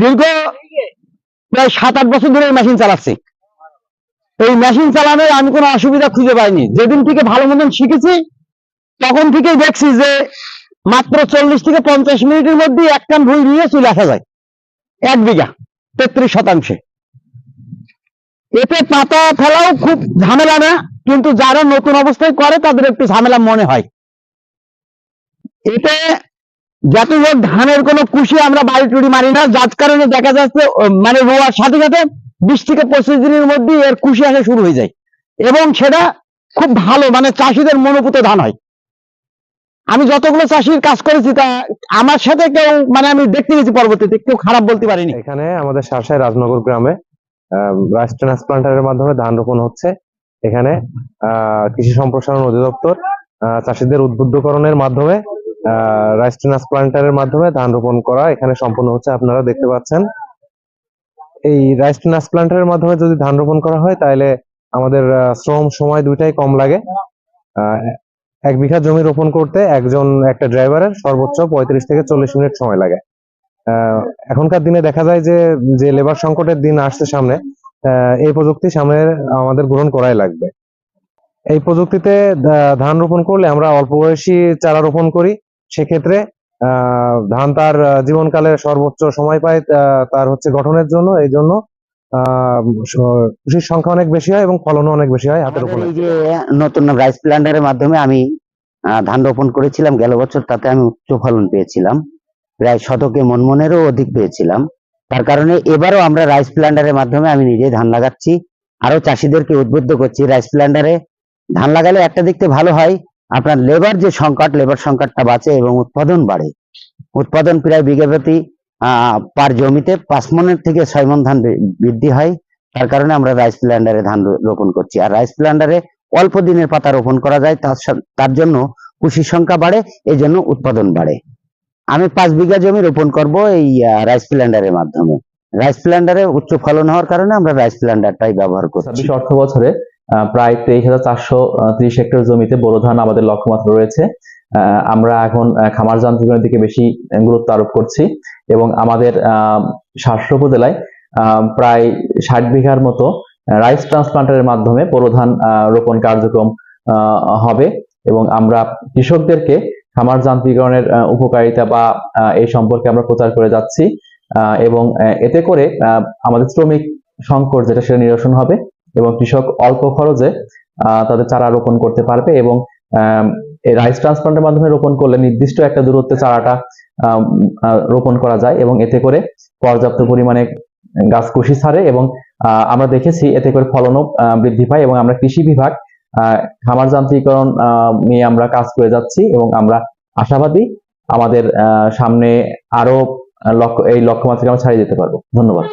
দীর্ঘ প্রায় সাত, আট বছর ধরে মেশিন চালাচ্ছি। এই মেশিন চালানোর আমি কোনো অসুবিধা খুঁজে পাইনি। যেদিন থেকে ভালো মতন শিখেছি, তখন থেকেই দেখছি যে মাত্র চল্লিশ থেকে পঞ্চাশ মিনিটের মধ্যে এক কান ভুই নিয়ে চলে আসা যায়। এক বিঘা, তেত্রিশ শতাংশে। এতে পাতা ফেলাও খুব ঝামেলা না, কিন্তু যারা নতুন অবস্থায় করে তাদের একটু ঝামেলা মনে হয়। এতে যাতে ধানের কোনো কুশি আমরা বাড়ি টুড়ি মারি না যার কারণে দেখা যাচ্ছে মানে রোয়ার সাথে সাথে বিশ থেকে পঁচিশ দিনের মধ্যে এর কুশি আসা শুরু হয়ে যায়। এবং সেটা খুব ভালো মানে চাষিদের মনোপুত ধান হয়। আমি যতগুলো চাষির কাজ করেছি তা আমার সাথে কেউ মানে আমি দেখতে গেছি পরবর্তীতে কেউ খারাপ বলতে পারিনি। এখানে আমাদের শাসায় রাজনগর গ্রামে রাইস ট্রান্সপ্লান্টারের মাধ্যমে ধান রোপণ হচ্ছে। এখানে আহ, কৃষি সম্প্রসারণ অধিদপ্তর চাষিদের উদ্বুদ্ধকরণের মাধ্যমে রাইস ট্রান্সপ্লান্টারের মাধ্যমে ধান রোপণ করা, এখানে সম্পন্ন হচ্ছে আপনারা দেখতে পাচ্ছেন। এই রাইস ট্রান্সপ্লান্টারের মাধ্যমে যদি ধান রোপণ করা হয়, তাহলে আমাদের শ্রম সময় দুইটাই কম লাগে। এক বিঘা জমি রোপণ করতে একজন একটা ড্রাইভারের সর্বোচ্চ পঁয়ত্রিশ থেকে চল্লিশ মিনিট সময় লাগে। এখনকার দিনে দেখা যায় যে যে লেবার সংকটের দিন আসছে সামনে এই প্রযুক্তি সামনে আমাদের গ্রহণ করাই লাগবে। এই প্রযুক্তিতে ধান রোপণ করলে আমরা অল্প বয়সী চারা রোপণ করি সেক্ষেত্রে ধান তার জীবনকালে সর্বোচ্চ সময় পায় তার হচ্ছে গঠনের জন্য। এই জন্য সংখ্যা অনেক বেশি হয় এবং ফলনও অনেক বেশি হয় হাতের উপরে। নতুন রাইস প্ল্যান্টারের মাধ্যমে আমি ধান রোপণ করেছিলাম। গেল বছর তাতে আমি উচ্চ ফলন পেয়েছিলাম। প্রায় শতকে মনমনেরও অধিক পেয়েছিলাম। তার কারণে এবারও আমরা রাইস প্ল্যান্টারের মাধ্যমে আমি নিজে ধান লাগাচ্ছি। আরও চাষিদেরকে উদ্বুদ্ধ করছি। রাইস প্ল্যান্টারে ধান লাগালে একটা দিকতে ভালো হয় আপনার লেবার যে সংকট লেবার সংকটটা বাঁচে এবং উৎপাদন বাড়ে। উৎপাদন প্রায় বিঘা প্রতি পার জমিতে পাঁচ মনের থেকে ছয় মন ধান বৃদ্ধি হয়। তার কারণে আমরা রাইস প্ল্যান্টারে ধান রোপণ করছি। আর রাইস প্ল্যান্টারে অল্প দিনের পাতা রোপণ করা যায় তার জন্য কুশির সংখ্যা বাড়ে এই জন্য উৎপাদন বাড়ে। আমি পাঁচ বিঘা জমি রোপণ করব এই রাইস প্ল্যান্ডারের মাধ্যমে। রাইস প্ল্যান্ডারে উচ্চ ফলন হওয়ার কারণে আমরা রাইস প্ল্যান্ডারটাই ব্যবহার করছি। অর্থ বছরে প্রায় তেইশ হাজার চারশো ত্রিশ হেক্টর জমিতে বোরো ধান আমাদের লক্ষ্যমাত্রা রয়েছে। আমরা এখন খামার যান্ত্রিকরণের দিকে বেশি গুরুত্ব আরোপ করছি এবং আমাদের শাসক উপজেলায় প্রায় ষাট বিঘার মতো রাইস ট্রান্সপ্লান্টারের মাধ্যমে বোরো ধান আহ, রোপণ কার্যক্রম হবে এবং আমরা কৃষকদেরকে খামার যান্ত্রিকরণের উপকারিতা বা এই সম্পর্কে আমরা প্রচার করে যাচ্ছি এবং এতে করে আমাদের শ্রমিক সংকট যেটা সেটা নিরসন হবে। এবং কৃষক অল্প খরচে তাদের চারা রোপণ করতে পারবে এবং রাইস ট্রান্সপ্লান্টের মাধ্যমে রোপণ করলে নির্দিষ্ট একটা দূরত্বে চারাটা রোপণ করা যায় এবং এতে করে পর্যাপ্ত পরিমাণে গাছ কুশি ছাড়ে এবং আমরা দেখেছি এতে করে ফলনও বৃদ্ধি পায় এবং আমরা কৃষি বিভাগ খামার যান্ত্রিকরণ নিয়ে আমরা কাজ করে যাচ্ছি এবং আমরা আশাবাদী আমাদের সামনে আরও লক্ষ্য এই লক্ষ্যমাত্রাকে আমরা ছাড়িয়ে যেতে পারব। ধন্যবাদ।